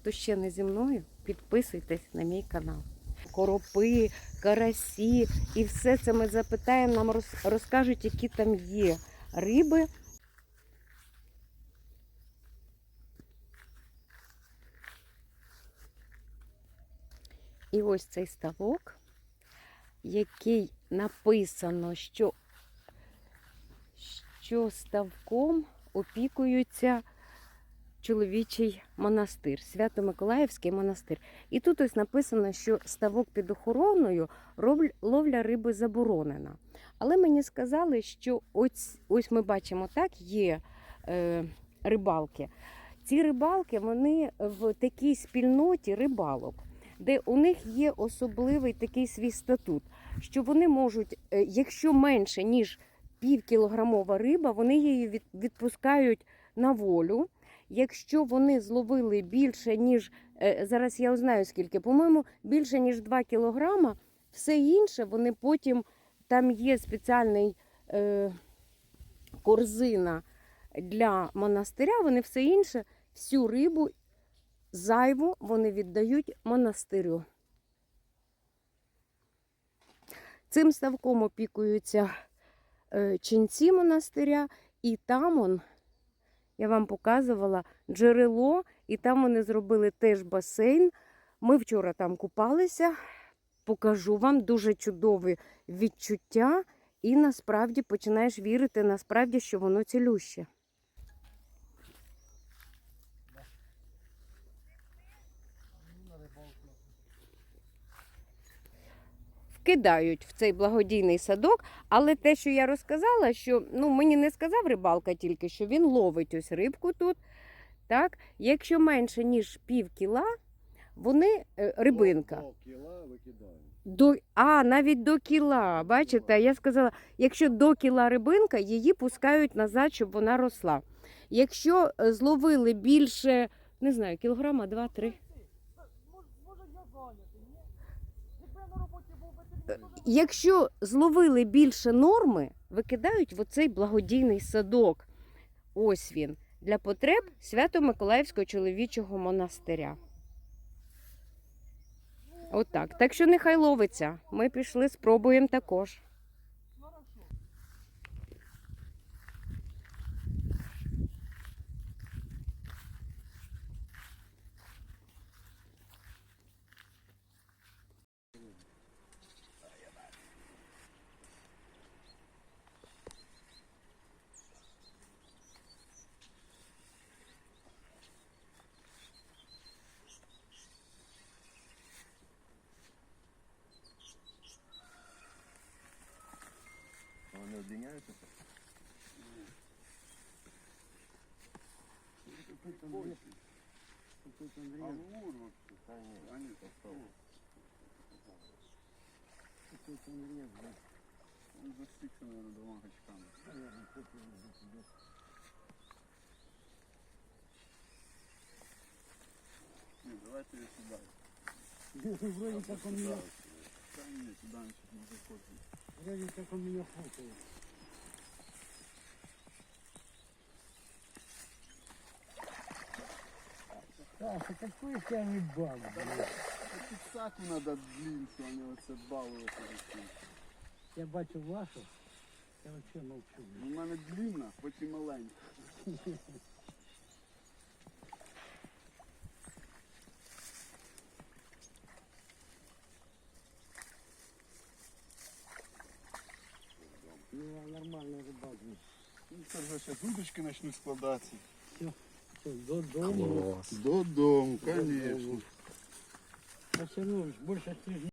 хто ще не зі мною, підписуйтесь на мій канал. Коропи, карасі і все це ми запитаємо, нам розкажуть, які там є риби. І ось цей ставок, який написано, що, що ставком опікуються чоловічий монастир, Свято-Миколаївський монастир. І тут ось написано, що ставок під охороною ловля риби заборонена. Але мені сказали, що ось, ось ми бачимо, так, є е, рибалки. Ці рибалки вони в такій спільноті рибалок, де у них є особливий такий свій статут, що вони можуть, е, якщо менше, ніж півкілограмова риба, вони її відпускають на волю. Якщо вони зловили більше, ніж е, зараз я узнаю скільки, по-моєму, більше ніж 2 кілограма, все інше вони потім там є спеціальний е, корзина для монастиря, вони все інше, всю рибу зайву вони віддають монастирю. Цим ставком опікуються е, ченці монастиря, і там он, я вам показувала джерело, і там вони зробили теж басейн. Ми вчора там купалися. Покажу вам дуже чудові відчуття, і насправді починаєш вірити, насправді, що воно цілюще. Вкидають в цей благодійний садок, але те, що я розказала, що ну мені не сказав рибалка тільки, що він ловить ось рибку тут. Так, якщо менше ніж пів кіла, вони е, рибинка. До а, навіть до кіла. Бачите, я сказала, якщо до кіла рибинка, її пускають назад, щоб вона росла. Якщо е, зловили більше, не знаю, кілограма, два-три. Якщо зловили більше норми, викидають в оцей благодійний садок. Ось він. Для потреб Свято-Миколаївського чоловічого монастиря. Отак. Так що нехай ловиться. Ми пішли, спробуємо також. Вони обміняються? А урвать, конечно, Он засікся, наверное, двома гачками. Ні, давайте її сюди. Вроде как он меня, там є, как он меня хлопает. Саша, какой у тебя не бал, блядь. Підсаку треба длінцю, а не оце балувати. Я бачу вашу, я вообще молчу. блядь. У мене длінна, потім маленька. Вже зараз удочки почнуть складатися. Все, додому. Додому, звісно. Больше ты